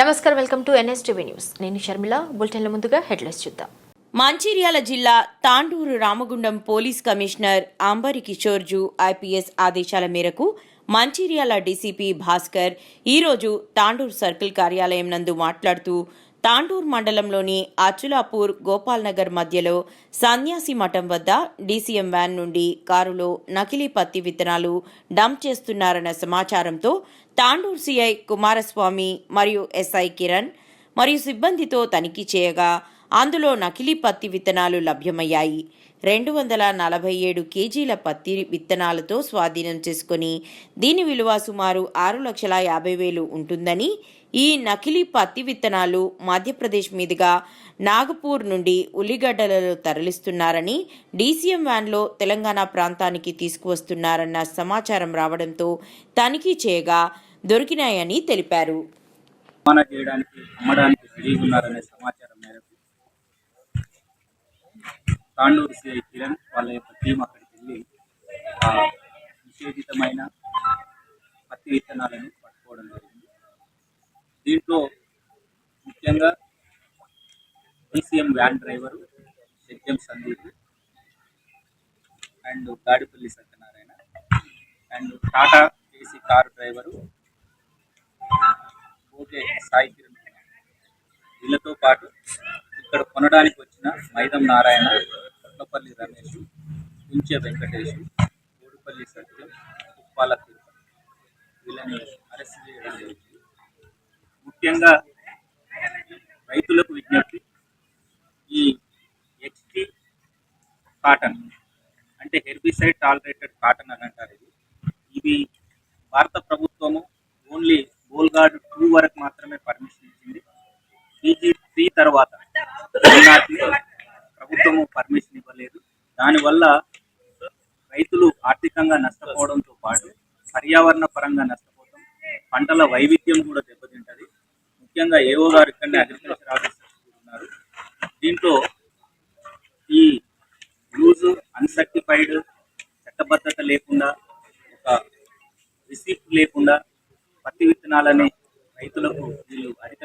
నమస్కారం welcome to NSTV news. నేను షర్మిల. బులెటిన్ల ముందుగా హెడ్లైన్స్ చూద్దాం. మంచిర్యాల జిల్లా తాండూరు రామగుండం పోలీస్ కమిషనర్ అంబరి కిషోర్జు ఐపీఎస్ ఆదేశాల మేరకు మంచిర్యాల డీసీపీ భాస్కర్ ఈరోజు తాండూరు సర్కిల్ కార్యాలయం నందు మాట్లాడుతూ తాండూర్ మండలంలోని అచులాపూర్ గోపాల్నగర్ మధ్యలో సన్యాసి మఠం వద్ద డీసీఎం వ్యాన్ నుండి కారులో నకిలీ పత్తి విత్తనాలు డంప్ చేస్తున్నారన్న సమాచారంతో తాండూర్ సీఐ కుమారస్వామి మరియు ఎస్ఐ కిరణ్ మరియు సిబ్బందితో తనిఖీ చేయగా అందులో నకిలీ పత్తి విత్తనాలు లభ్యమయ్యాయి. రెండు వందల నలభై ఏడు కేజీల పత్తి విత్తనాలతో స్వాధీనం చేసుకుని దీని విలువ సుమారు ఆరు లక్షల యాభై వేలు ఉంటుందని ఈ నకిలీ పత్తి విత్తనాలు మధ్యప్రదేశ్ మీదుగా నాగపూర్ నుండి ఉల్లిగడ్డలలో తరలిస్తున్నారని డీసీఎం వ్యాన్లో తెలంగాణ ప్రాంతానికి తీసుకువస్తున్నారన్న సమాచారం రావడంతో తనిఖీ చేయగా దొరికినాయని తెలిపారు. చేయడానికి అమ్మడానికి సమాచారం మేరకు తాండూరు సిఐ కిరణ్ వాళ్ళ యొక్క టీం అక్కడికి వెళ్ళి నిషేధితమైన పత్తి విత్తనాలను పట్టుకోవడం జరిగింది. దీంట్లో ముఖ్యంగా ECM van driver Satyam Sandeep and Gadipalli Satyanarayana and Tata AC car driver okay Sai Kiran వీళ్ళతో పాటు ఇక్కడ కొనడానికి వచ్చిన మైదం నారాయణ కొత్తపల్లి రమేష్ కుంచె వెంకటేష్ కోడిపల్లి సత్యం ఉప్పాల వీళ్ళని అరెస్ట్ చేయడం జరిగింది. ముఖ్యంగా రైతులకు విజ్ఞప్తి ఈ హెచ్టి కాటన్ అంటే హెర్బిసైడ్ టాలరేటెడ్ కాటన్ అని అంటారు ఇది. ఇది భారత ప్రభుత్వము ఓన్లీ బోల్గార్డ్ టూ వరకు మాత్రమే పర్మిషన్ ఇచ్చింది. పీజీ త్రీ తర్వాత ప్రభుత్వము పర్మిషన్ దానివల్ల రైతులు ఆర్థికంగా నష్టపోవడంతో పాటు పర్యావరణ పరంగా నష్టపోతాం పంటల వైవిధ్యం కూడా దెబ్బతింటది. ముఖ్యంగా ఏవో గారు ఇక్కడనే అగ్రికల్చర్ ఆఫీసర్స్ ఉన్నారు. దీంట్లో ఈ లూజ్ అన్సర్టిఫైడ్ చట్టబద్ధత లేకుండా ఒక రిసీప్ట్ లేకుండా పత్తి విత్తనాలని రైతులకు వీళ్ళు అధిక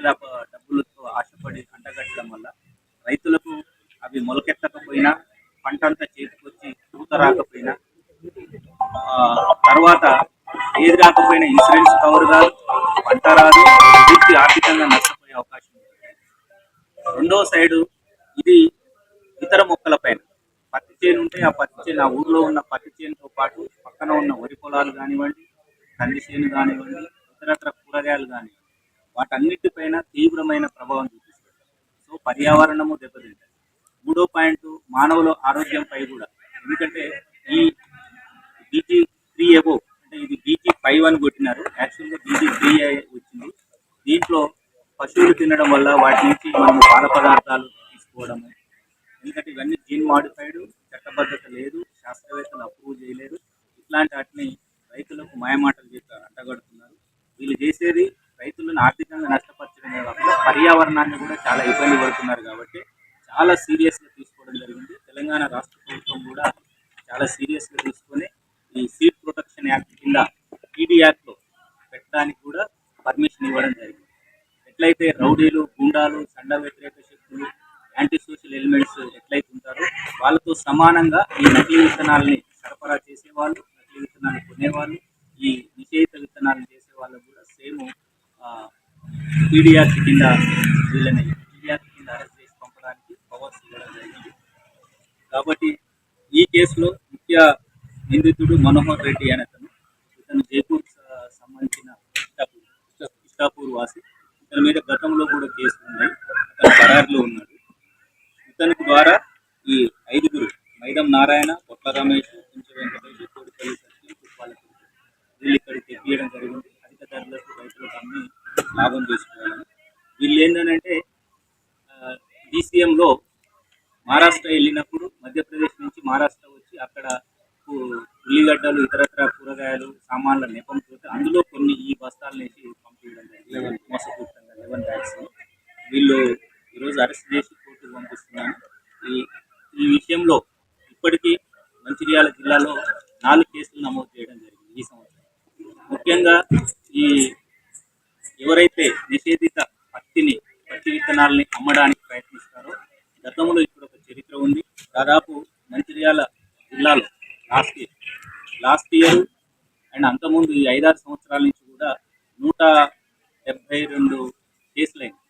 డబ్బులతో ఆశపడి అంటగట్టడం వల్ల రైతులకు అవి మొలకెత్తకపోయినా పంట అంతా చేతికొచ్చి పూత రాకపోయినా ఆ, తర్వాత ఏది రాకపోయినా ఇన్సూరెన్స్ కవర్ కాదు పంట రాదు పూర్తి ఆర్థికంగా నష్టపోయే అవకాశం ఉంది. రెండో సైడు ఇది ఇతర మొక్కల పైన. పత్తి చేను ఉంటే ఆ పత్తి చేను ఆ ఊర్లో ఉన్న పత్తి చేనుతో పాటు పక్కన ఉన్న వరి పొలాలు కానివ్వండి కంది చేను కానివ్వండి ఇతరత్ర కూరగాయలు కానివ్వండి వాటన్నిటిపైన తీవ్రమైన ప్రభావం చూపిస్తుంది. సో పర్యావరణము దెబ్బతింటుంది. మూడో పాయింట్ మానవుల ఆరోగ్యంపై కూడా. ఎందుకంటే ఈ బీజీ త్రీ ఎబో అంటే ఇది బీజీ ఫైవ్ అని కొట్టినారు. యాక్చువల్గా బీజీ త్రీ వచ్చింది. దీంట్లో పశువులు తినడం వల్ల వాటి నుంచి మనము పాల పదార్థాలు తీసుకోవడము. ఎందుకంటే ఇవన్నీ జీన్ మాడిఫైడ్ చట్టబద్ధత లేదు శాస్త్రవేత్తలు అప్రూవ్ చేయలేదు ఇట్లాంటి వాటిని రైతులకు మాయమాటలు చెప్పి అంటగడుతున్నారు వీళ్ళు చేసేది రైతులను ఆర్థికంగా నష్టపరచడమే కాకుండా పర్యావరణాన్ని కూడా చాలా ఇబ్బంది పడుతున్నారు కాబట్టి చాలా సీరియస్ తెలంగాణ రాష్ట్ర ప్రభుత్వం కూడా చాలా సీరియస్గా తీసుకొని ఈ సీడ్ ప్రొటెక్షన్ యాక్ట్ కింద ఈడీ యాక్ట్లో పెట్టడానికి కూడా పర్మిషన్ ఇవ్వడం జరిగింది. ఎట్లయితే రౌడీలు గుండాలు సండ వ్యతిరేక శక్తులు యాంటీ సోషల్ ఎలిమెంట్స్ ఎట్లయితే ఉంటారో వాళ్ళతో సమానంగా ఈ నకిలీ విత్తనాలని సరఫరా చేసేవాళ్ళు నకిలీ విత్తనాలు కొనేవాళ్ళు ఈ నిషేధిత విత్తనాలను చేసే వాళ్ళకు కూడా సేమ్ పీడియాక్ట్ కింద వీళ్ళని ఈ కేసులో ముఖ్య నిందితుడు మనోహర్ రెడ్డి అనే అతను. ఇతను జైపూర్ సంబంధించిన ఇష్టాపూర్ వాసి. ఇతని మీద గతంలో కూడా కేసులు ఉన్నాయి. అతను పరారులో ఉన్నాడు. ఇతనికి ద్వారా ఈ ఐదుగురు మైదం నారాయణ కొట్ల రమేష్ కుంచె వెంకటేష్ కోడిపల్లి సత్యం కుప్పాల వీళ్ళు ఇక్కడికి తెప్పియడం జరిగింది. అధిక ధరలకు రైతులకు అమ్మి లాభం చేసుకోవాలని. వీళ్ళు ఏంటంటే డీసీఎంలో మహారాష్ట్ర వెళ్ళినప్పుడు మధ్యప్రదేశ్ నుంచి మహారాష్ట్ర వచ్చి అక్కడ ఉల్లిగడ్డలు ఇతరత్ర కూరగాయలు సామాన్ల నెపం అందులో కొన్ని ఈ బస్తాలు వేసి పంపించడం లెవెన్ మోసపూరితంగా లెవెన్ బ్యాగ్స్. వీళ్ళు ఈరోజు అరెస్ట్ చేసి కోర్టుకు పంపిస్తున్నాను. ఈ ఈ విషయంలో ఇప్పటికీ మంచిర్యాల జిల్లాలో నాలుగు కేసులు నమోదు చేయడం జరిగింది ఈ సంవత్సరం. ముఖ్యంగా ఈ ఎవరైతే నిషేధిత పత్తిని పత్తి విత్తనాలని అమ్మడానికి ప్రయత్నిస్తారో గతంలో చరిత్ర ఉంది. దాదాపు మంచిర్యాల జిల్లాలో last year last year and అంతకుముందు ఈ ఐదారు సంవత్సరాల నుంచి కూడా నూట డెబ్బై రెండు కేసులైంది